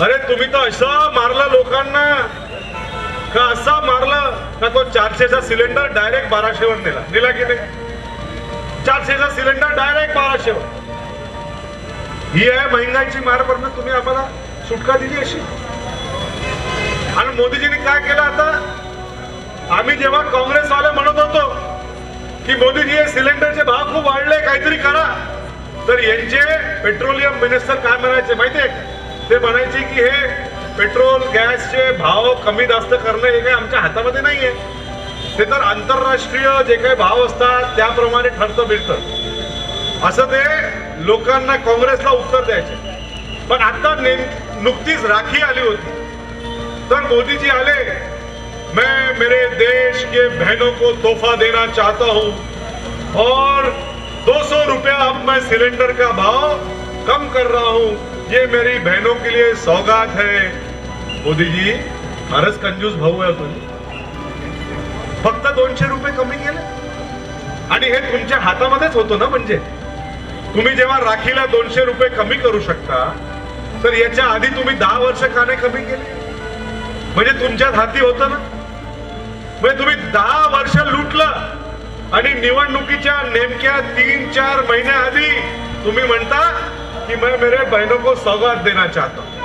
अरे तुम्ही तर असं मारलं लोकांना. का असा मारला? का तो चारशेचा सिलेंडर डायरेक्ट बाराशेवर नेला? नेला की नाही? चारशेचा सिलेंडर डायरेक्ट बाराशेवर ही आहे महंगाईची मार पण तुम्ही आम्हाला सुटका दिली अशी. आणि मोदीजींनी काय केलं आता? आम्ही जेव्हा काँग्रेसवाले म्हणत होतो की मोदीजी हे सिलेंडरचे भाव खूप वाढले काहीतरी करा. तर यांचे पेट्रोलियम मिनिस्टर काय म्हणायचे माहितीये का? ते म्हणायचे की हे पेट्रोल गॅसचे भाव कमी जास्त करणं हे काही आमच्या हातामध्ये नाही आहे ते तर आंतरराष्ट्रीय जे काही भाव असतात त्याप्रमाणे ठरतं बिरतं असं ते लोकांना काँग्रेसला उत्तर द्यायचे. पण आता नेम नुकतीच राखी आली होती. तर मोदीजी आले मैं मेरे देश के बहनों को तोहफा देना चाहता हूं और 200 रुपया अब मैं सिलेंडर का भाव कम कर रहा हूं ये मेरी बहनों के लिए सौगात है। मोदी जी फारच कंजूस भाऊ आहे तुम्ही फक्त दोनशे रुपये कमी केले। आणि हे तुमच्या हातामध्येच होतं ना म्हणजे? तुम्ही जेव्हा राखीला दोनशे रुपये कमी करू शकता तर याच्या आधी तुम्ही दहा वर्ष खाणे कमी केले. म्हणजे तुमच्यात हाती होतं ना? म्हणजे तुम्ही दहा वर्ष लुटलं आणि निवडणुकीच्या नेमक्या तीन चार महिन्याआधी तुम्ही म्हणता कि मैं मेरे बहनों को सौगात देना चाहता हूँ।